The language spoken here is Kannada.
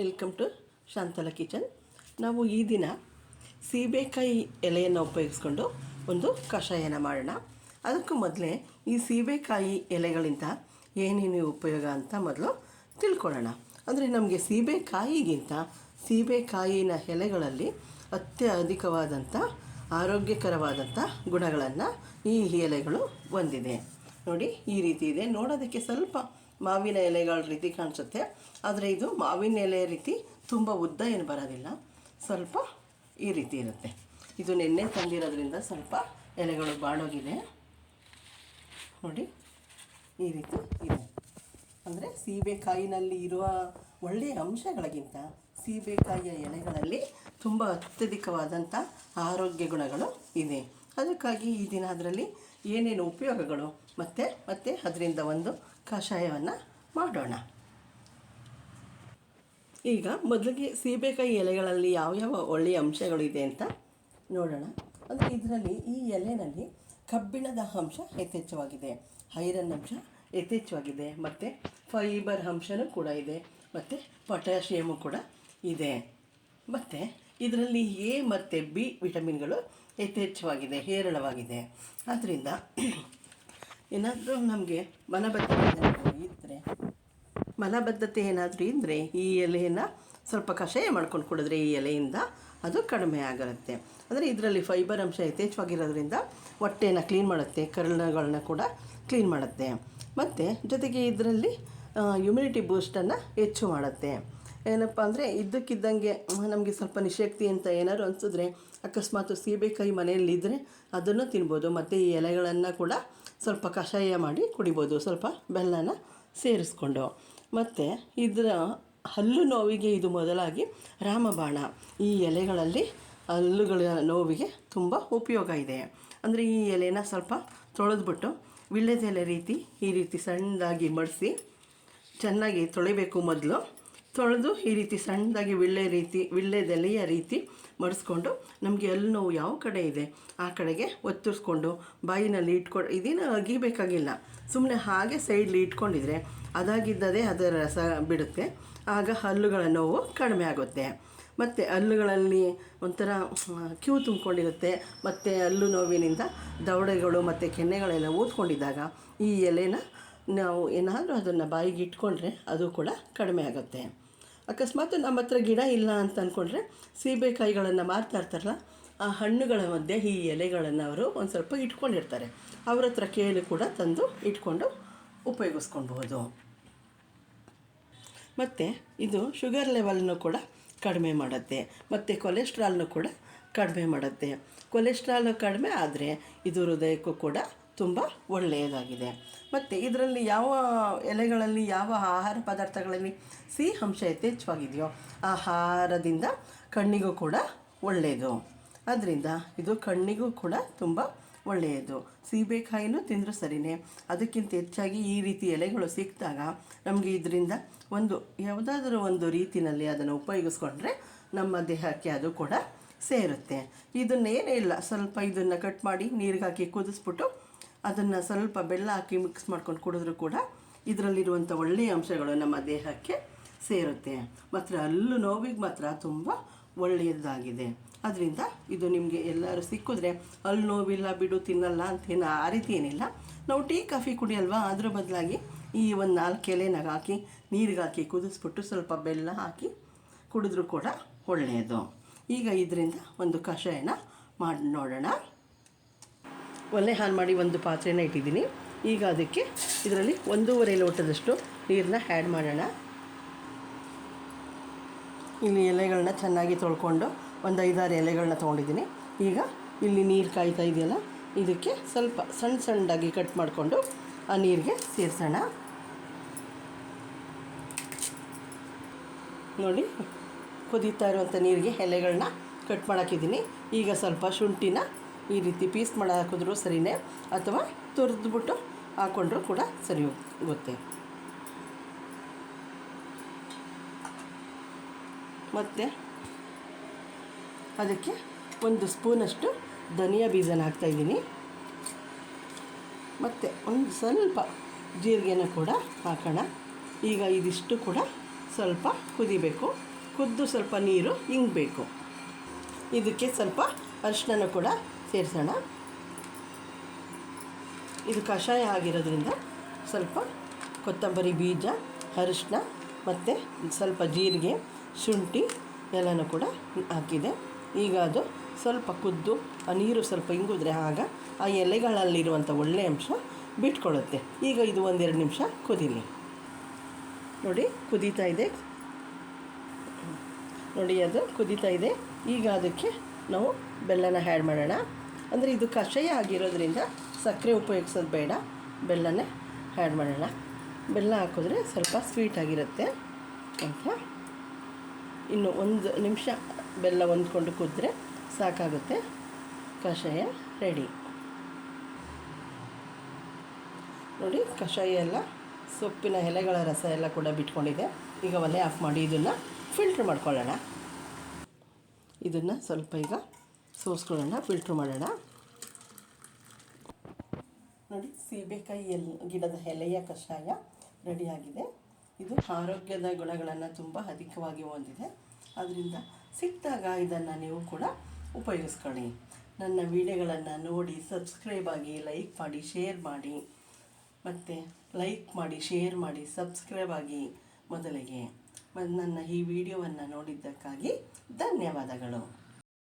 ವೆಲ್ಕಮ್ ಟು ಶಾಂತಲ ಕಿಚನ್ ನಾವು ಈ ದಿನ ಸೀಬೆಕಾಯಿ ಎಲೆಯನ್ನು ಉಪಯೋಗಿಸ್ಕೊಂಡು ಒಂದು ಕಷಾಯನ ಮಾಡೋಣ. ಅದಕ್ಕೂ ಮೊದಲೇ ಈ ಸೀಬೆಕಾಯಿ ಎಲೆಗಳಿಂದ ಏನೇನು ಉಪಯೋಗ ಅಂತ ಮೊದಲು ತಿಳ್ಕೊಳ್ಳೋಣ. ಅಂದರೆ ನಮಗೆ ಸೀಬೆಕಾಯಿಗಿಂತ ಸೀಬೆಕಾಯಿನ ಎಲೆಗಳಲ್ಲಿ ಅತ್ಯಧಿಕವಾದಂಥ ಆರೋಗ್ಯಕರವಾದಂಥ ಗುಣಗಳನ್ನು ಈ ಎಲೆಗಳು ಹೊಂದಿದೆ. ನೋಡಿ, ಈ ರೀತಿ ಇದೆ. ನೋಡೋದಕ್ಕೆ ಸ್ವಲ್ಪ ಮಾವಿನ ಎಲೆಗಳ ರೀತಿ ಕಾಣಿಸುತ್ತೆ. ಆದರೆ ಇದು ಮಾವಿನ ಎಲೆ ರೀತಿ ತುಂಬ ಉದ್ದ ಏನು ಬರೋದಿಲ್ಲ. ಸ್ವಲ್ಪ ಈ ರೀತಿ ಇರುತ್ತೆ. ಇದು ನೆನ್ನೆ ತಂದಿರೋದ್ರಿಂದ ಸ್ವಲ್ಪ ಎಲೆಗಳು ಬಾಡೋಗಿದೆ. ನೋಡಿ, ಈ ರೀತಿ ಇದೆ. ಅಂದರೆ ಸೀಬೆಕಾಯಿನಲ್ಲಿ ಇರುವ ಒಳ್ಳೆಯ ಅಂಶಗಳಿಗಿಂತ ಸೀಬೆಕಾಯಿಯ ಎಲೆಗಳಲ್ಲಿ ತುಂಬ ಅತ್ಯಧಿಕವಾದಂಥ ಆರೋಗ್ಯ ಗುಣಗಳು ಇದೆ. ಅದಕ್ಕಾಗಿ ಈ ದಿನ ಅದರಲ್ಲಿ ಏನೇನು ಉಪಯೋಗಗಳು? ಮತ್ತು ಮತ್ತು ಅದರಿಂದ ಒಂದು ಕಷಾಯವನ್ನು ಮಾಡೋಣ. ಈಗ ಮೊದಲಿಗೆ ಸೀಬೆಕಾಯಿ ಎಲೆಗಳಲ್ಲಿ ಯಾವ್ಯಾವ ಒಳ್ಳೆಯ ಅಂಶಗಳಿದೆ ಅಂತ ನೋಡೋಣ. ಅಂದರೆ ಇದರಲ್ಲಿ ಈ ಎಲೆನಲ್ಲಿ ಕಬ್ಬಿಣದ ಅಂಶ ಯಥೇಚ್ಛವಾಗಿದೆ. ಐರನ್ ಅಂಶ ಯಥೇಚ್ಛವಾಗಿದೆ. ಮತ್ತು ಫೈಬರ್ ಅಂಶನೂ ಕೂಡ ಇದೆ. ಮತ್ತು ಪೊಟ್ಯಾಷಿಯಮು ಕೂಡ ಇದೆ. ಮತ್ತು ಇದರಲ್ಲಿ ಎ ಮತ್ತು ಬಿ ವಿಟಮಿನ್ಗಳು ಯಥೇಚ್ಛವಾಗಿದೆ, ಹೇರಳವಾಗಿದೆ. ಆದ್ದರಿಂದ ಏನಾದರೂ ನಮಗೆ ಮಲಬದ್ಧತೆ ಇದ್ದರೆ ಮಲಬದ್ಧತೆ ಏನಾದರೂ ಇದ್ದರೆ ಈ ಎಲೆಯನ್ನು ಸ್ವಲ್ಪ ಕಷಾಯ ಮಾಡ್ಕೊಂಡು ಕುಡಿದ್ರೆ ಈ ಎಲೆಯಿಂದ ಅದು ಕಡಿಮೆ ಆಗಿರುತ್ತೆ ಅಂದರೆ ಇದರಲ್ಲಿ ಫೈಬರ್ ಅಂಶ ಯಥೇಚ್ಛವಾಗಿರೋದ್ರಿಂದ ಹೊಟ್ಟೆನ ಕ್ಲೀನ್ ಮಾಡುತ್ತೆ, ಕರ್ಣಗಳನ್ನ ಕೂಡ ಕ್ಲೀನ್ ಮಾಡುತ್ತೆ. ಮತ್ತು ಜೊತೆಗೆ ಇದರಲ್ಲಿ ಇಮ್ಯುನಿಟಿ ಬೂಸ್ಟನ್ನು ಹೆಚ್ಚು ಮಾಡುತ್ತೆ. ಏನಪ್ಪ ಅಂದರೆ ಇದ್ದಕ್ಕಿದ್ದಂಗೆ ನಮಗೆ ಸ್ವಲ್ಪ ನಿಶಕ್ತಿ ಅಂತ ಏನಾದ್ರು ಅನಿಸಿದ್ರೆ ಅಕಸ್ಮಾತ್ ಸೀಬೆಕಾಯಿ ಮನೆಯಲ್ಲಿದ್ದರೆ ಅದನ್ನು ತಿನ್ಬೋದು. ಮತ್ತು ಈ ಎಲೆಗಳನ್ನು ಕೂಡ ಸ್ವಲ್ಪ ಕಷಾಯ ಮಾಡಿ ಕುಡಿಬೋದು, ಸ್ವಲ್ಪ ಬೆಲ್ಲನ ಸೇರಿಸ್ಕೊಂಡು. ಮತ್ತು ಇದರ ಹಲ್ಲು ನೋವಿಗೆ ಇದು ಮೊದಲಾಗಿ ರಾಮಬಾಣ. ಈ ಎಲೆಗಳಲ್ಲಿ ಹಲ್ಲುಗಳ ನೋವಿಗೆ ತುಂಬ ಉಪಯೋಗ ಇದೆ. ಅಂದರೆ ಈ ಎಲೆನ ಸ್ವಲ್ಪ ತೊಳೆದ್ಬಿಟ್ಟು ವಿಳ್ಳೆದೆಲೆ ರೀತಿ ಈ ರೀತಿ ಸಣ್ಣದಾಗಿ ಮಡಿಸಿ ಚೆನ್ನಾಗಿ ತೊಳಿಬೇಕು ಮೊದಲು. ತೊಳೆದು ಈ ರೀತಿ ಸಣ್ಣದಾಗಿ ವಿಳ್ಳೆ ರೀತಿ, ವಿಳ್ಳೆದೆಲೆಯ ರೀತಿ ಮಡಿಸ್ಕೊಂಡು ನಮಗೆ ಎಲ್ಲಿ ನೋವು ಯಾವ ಕಡೆ ಇದೆ, ಆ ಕಡೆಗೆ ಒತ್ತರಿಸ್ಕೊಂಡು ಬಾಯಿನಲ್ಲಿ ಇಟ್ಕೊಂಡು ಇದನ್ನು ಅಗಿಬೇಕಾಗಿಲ್ಲ ಸುಮ್ಮನೆ ಹಾಗೆ ಸೈಡ್ಲಿ ಇಟ್ಕೊಂಡಿದ್ರೆ ಅದಾಗಿದ್ದದೇ ಅದರ ರಸ ಬಿಡುತ್ತೆ. ಆಗ ಹಲ್ಲುಗಳ ನೋವು ಕಡಿಮೆ ಆಗುತ್ತೆ. ಮತ್ತು ಹಲ್ಲುಗಳಲ್ಲಿ ಒಂಥರ ಕ್ಯೂ ತುಂಬಿಕೊಂಡಿರುತ್ತೆ. ಮತ್ತು ಹಲ್ಲು ನೋವಿನಿಂದ ದವಡೆಗಳು ಮತ್ತು ಕೆನ್ನೆಗಳೆಲ್ಲ ಊದ್ಕೊಂಡಿದ್ದಾಗ ಈ ಎಲೆನ ನಾವು ಏನಾದರೂ ಅದನ್ನು ಬಾಯಿಗೆ ಇಟ್ಕೊಂಡ್ರೆ ಅದು ಕೂಡ ಕಡಿಮೆ ಆಗುತ್ತೆ. ಅಕಸ್ಮಾತ್ ನಮ್ಮ ಹತ್ರ ಗಿಡ ಇಲ್ಲ ಅಂತ ಅಂದ್ಕೊಂಡ್ರೆ ಸೀಬೆಕಾಯಿಗಳನ್ನು ಮಾರ್ತಾ ಇರ್ತಾರಲ್ಲ, ಆ ಹಣ್ಣುಗಳ ಮಧ್ಯೆ ಈ ಎಲೆಗಳನ್ನು ಅವರು ಒಂದು ಸ್ವಲ್ಪ ಇಟ್ಕೊಂಡಿರ್ತಾರೆ. ಅವ್ರ ಹತ್ರ ಕೇಳಿ ಕೂಡ ತಂದು ಇಟ್ಕೊಂಡು ಉಪಯೋಗಿಸ್ಕೊಳ್ಬಹುದು. ಮತ್ತು ಇದು ಶುಗರ್ ಲೆವೆಲ್ನು ಕೂಡ ಕಡಿಮೆ ಮಾಡುತ್ತೆ. ಮತ್ತು ಕೊಲೆಸ್ಟ್ರಾಲ್ನು ಕೂಡ ಕಡಿಮೆ ಮಾಡುತ್ತೆ. ಕೊಲೆಸ್ಟ್ರಾಲ್ ಕಡಿಮೆ ಆದರೆ ಇದು ಹೃದಯಕ್ಕೂ ಕೂಡ ತುಂಬ ಒಳ್ಳೆಯದಾಗಿದೆ. ಮತ್ತು ಇದರಲ್ಲಿ ಯಾವ ಎಲೆಗಳಲ್ಲಿ ಯಾವ ಆಹಾರ ಪದಾರ್ಥಗಳಲ್ಲಿ ಸಿಹಿ ಅಂಶ ಯಥೇಚ್ಛವಾಗಿದೆಯೋ ಆಹಾರದಿಂದ ಕಣ್ಣಿಗೂ ಕೂಡ ಒಳ್ಳೆಯದು. ಅದರಿಂದ ಇದು ಕಣ್ಣಿಗೂ ಕೂಡ ತುಂಬ ಒಳ್ಳೆಯದು. ಸೀಬೆಕಾಯಿನೂ ತಿಂದರೂ ಸರಿಯೇ ಅದಕ್ಕಿಂತ ಹೆಚ್ಚಾಗಿ ಈ ರೀತಿ ಎಲೆಗಳು ಸಿಕ್ಕಿದಾಗ ನಮಗೆ ಇದರಿಂದ ಒಂದು ಯಾವುದಾದ್ರೂ ಒಂದು ರೀತಿಯಲ್ಲಿ ಅದನ್ನು ಉಪಯೋಗಿಸ್ಕೊಂಡ್ರೆ ನಮ್ಮ ದೇಹಕ್ಕೆ ಅದು ಕೂಡ ಸೇರುತ್ತೆ. ಇದನ್ನೇನೇ ಇಲ್ಲ, ಸ್ವಲ್ಪ ಇದನ್ನು ಕಟ್ ಮಾಡಿ ನೀರಿಗೆ ಹಾಕಿ ಕುದಿಸ್ಬಿಟ್ಟು ಅದನ್ನು ಸ್ವಲ್ಪ ಬೆಲ್ಲ ಹಾಕಿ ಮಿಕ್ಸ್ ಮಾಡ್ಕೊಂಡು ಕುಡಿದ್ರೂ ಕೂಡ ಇದರಲ್ಲಿರುವಂಥ ಒಳ್ಳೆಯ ಅಂಶಗಳು ನಮ್ಮ ದೇಹಕ್ಕೆ ಸೇರುತ್ತೆ. ಮಾತ್ರ ಹಲ್ಲು ನೋವಿಗೆ ಮಾತ್ರ ತುಂಬ ಒಳ್ಳೆಯದಾಗಿದೆ. ಅದರಿಂದ ಇದು ನಿಮಗೆ ಎಲ್ಲರೂ ಸಿಕ್ಕಿದ್ರೆ ಹಲ್ಲು ನೋವಿಲ್ಲ, ಬಿಡು, ತಿನ್ನಲ್ಲ ಅಂತೇನು ಆ ರೀತಿ ಏನಿಲ್ಲ. ನಾವು ಟೀ, ಕಾಫಿ ಕುಡಿಯಲ್ವಾ ಅದ್ರ ಬದಲಾಗಿ ಈ ಒಂದು ನಾಲ್ಕು ಎಲೆನಾಗ ಹಾಕಿ, ನೀರಿಗೆ ಹಾಕಿ ಕುದಿಸ್ಬಿಟ್ಟು ಸ್ವಲ್ಪ ಬೆಲ್ಲ ಹಾಕಿ ಕುಡಿದ್ರೂ ಕೂಡ ಒಳ್ಳೆಯದು. ಈಗ ಇದರಿಂದ ಒಂದು ಕಷಾಯನ ಮಾಡಿ ನೋಡೋಣ. ಒಲೆ ಹಾನ್ ಮಾಡಿ ಒಂದು ಪಾತ್ರೆನ ಇಟ್ಟಿದ್ದೀನಿ. ಈಗ ಅದಕ್ಕೆ ಇದರಲ್ಲಿ ಒಂದೂವರೆ ಲೋಟದಷ್ಟು ನೀರನ್ನ ಆ್ಯಡ್ ಮಾಡೋಣ. ಇಲ್ಲಿ ಎಲೆಗಳನ್ನ ಚೆನ್ನಾಗಿ ತೊಳ್ಕೊಂಡು ಒಂದು ಐದಾರು ಎಲೆಗಳನ್ನ ತೊಗೊಂಡಿದ್ದೀನಿ. ಈಗ ಇಲ್ಲಿ ನೀರು ಕಾಯ್ತಾ ಇದೆಯಲ್ಲ, ಇದಕ್ಕೆ ಸ್ವಲ್ಪ ಸಣ್ಣ ಸಣ್ಣದಾಗಿ ಕಟ್ ಮಾಡಿಕೊಂಡು ಆ ನೀರಿಗೆ ಸೇರಿಸೋಣ. ನೋಡಿ, ಕುದೀತಾ ಇರುವಂಥ ನೀರಿಗೆ ಎಲೆಗಳನ್ನ ಕಟ್ ಮಾಡೋಕ್ಕಿದ್ದೀನಿ ಈಗ ಸ್ವಲ್ಪ ಶುಂಠಿನ ಈ ರೀತಿ ಪೀಸ್ ಮಾಡಿ ಹಾಕಿದ್ರು ಸರಿಯೇ ಅಥವಾ ತುರಿದ್ಬಿಟ್ಟು ಹಾಕ್ಕೊಂಡ್ರೂ ಕೂಡ ಸರಿ ಹೋಗುತ್ತೆ. ಮತ್ತು ಅದಕ್ಕೆ ಒಂದು ಸ್ಪೂನಷ್ಟು ಧನಿಯಾ ಬೀಜನ ಹಾಕ್ತಾಯಿದ್ದೀನಿ ಮತ್ತು ಒಂದು ಸ್ವಲ್ಪ ಜೀರಿಗೆನ ಕೂಡ ಹಾಕೋಣ. ಈಗ ಇದಿಷ್ಟು ಕೂಡ ಸ್ವಲ್ಪ ಕುದಿಬೇಕು. ಕುದ್ದು ಸ್ವಲ್ಪ ನೀರು ಹಿಂಗಬೇಕು ಇದಕ್ಕೆ ಸ್ವಲ್ಪ ಅರಿಶಿನ ಕೂಡ ಸೇರಿಸೋಣ. ಇದು ಕಷಾಯ ಆಗಿರೋದ್ರಿಂದ ಸ್ವಲ್ಪ ಕೊತ್ತಂಬರಿ ಬೀಜ, ಅರಿಶಿನ ಮತ್ತು ಸ್ವಲ್ಪ ಜೀರಿಗೆ, ಶುಂಠಿ ಎಲ್ಲನೂ ಕೂಡ ಹಾಕಿದೆ. ಈಗ ಅದು ಸ್ವಲ್ಪ ಕುದ್ದು, ಆ ನೀರು ಸ್ವಲ್ಪ ಇಂಗಿದ್ರೆ ಆಗ ಆ ಎಲೆಗಳಲ್ಲಿರುವಂಥ ಒಳ್ಳೆಯ ಅಂಶ ಬಿಟ್ಕೊಳ್ಳುತ್ತೆ. ಈಗ ಇದು ಒಂದೆರಡು ನಿಮಿಷ ಕುದೀಲಿ. ನೋಡಿ, ಕುದೀತಾ ಇದೆ. ನೋಡಿ, ಅದು ಕುದೀತಾ ಇದೆ. ಈಗ ಅದಕ್ಕೆ ನಾವು ಬೆಲ್ಲನ ಆ್ಯಡ್ ಮಾಡೋಣ. ಅಂದರೆ ಇದು ಕಷಾಯ ಆಗಿರೋದ್ರಿಂದ ಸಕ್ಕರೆ ಉಪಯೋಗಿಸೋದು ಬೇಡ. ಬೆಲ್ಲನೇ ಆ್ಯಡ್ ಮಾಡೋಣ. ಬೆಲ್ಲ ಹಾಕಿದ್ರೆ ಸ್ವಲ್ಪ ಸ್ವೀಟ್ ಆಗಿರುತ್ತೆ. ಅಂತ ಇನ್ನು ಒಂದು ನಿಮಿಷ ಬೆಲ್ಲ ಹೊಂದ್ಕೊಂಡು ಕುದ್ರೆ ಸಾಕಾಗುತ್ತೆ. ಕಷಾಯ ರೆಡಿ ನೋಡಿ, ಕಷಾಯ ಎಲ್ಲ, ಸೊಪ್ಪಿನ ಎಲೆಗಳ ರಸ ಎಲ್ಲ ಕೂಡ ಬಿಟ್ಕೊಂಡಿದೆ. ಈಗ ಒಲೆ ಆಫ್ ಮಾಡಿ ಇದನ್ನು ಫಿಲ್ಟ್ರ್ ಮಾಡ್ಕೊಳ್ಳೋಣ. ಇದನ್ನು ಸ್ವಲ್ಪ ಈಗ ಸೋಸ್ಕೊಳ್ಳೋಣ ಫಿಲ್ಟ್ರ್ ಮಾಡೋಣ. ನೋಡಿ, ಸೀಬೆಕಾಯಿ ಎಲ್, ಗಿಡದ ಎಲೆಯ ಕಷಾಯ ರೆಡಿಯಾಗಿದೆ ಇದು ಆರೋಗ್ಯದ ಗುಣಗಳನ್ನು ತುಂಬ ಅಧಿಕವಾಗಿ ಹೊಂದಿದೆ. ಅದರಿಂದ ಸಿಕ್ಕಿದಾಗ ಇದನ್ನು ನೀವು ಕೂಡ ಉಪಯೋಗಿಸ್ಕೊಳ್ಳಿ. ನನ್ನ ವಿಡಿಯೋಗಳನ್ನು ನೋಡಿ ಸಬ್ಸ್ಕ್ರೈಬ್ ಆಗಿ ಲೈಕ್ ಮಾಡಿ ಶೇರ್ ಮಾಡಿ. ಮತ್ತು ಲೈಕ್ ಮಾಡಿ ಶೇರ್ ಮಾಡಿ ಸಬ್ಸ್ಕ್ರೈಬ್ ಆಗಿ ಮೊದಲಿಗೆ. ನನ್ನ ಈ ವಿಡಿಯೋವನ್ನು ನೋಡಿದ್ದಕ್ಕಾಗಿ ಧನ್ಯವಾದಗಳು.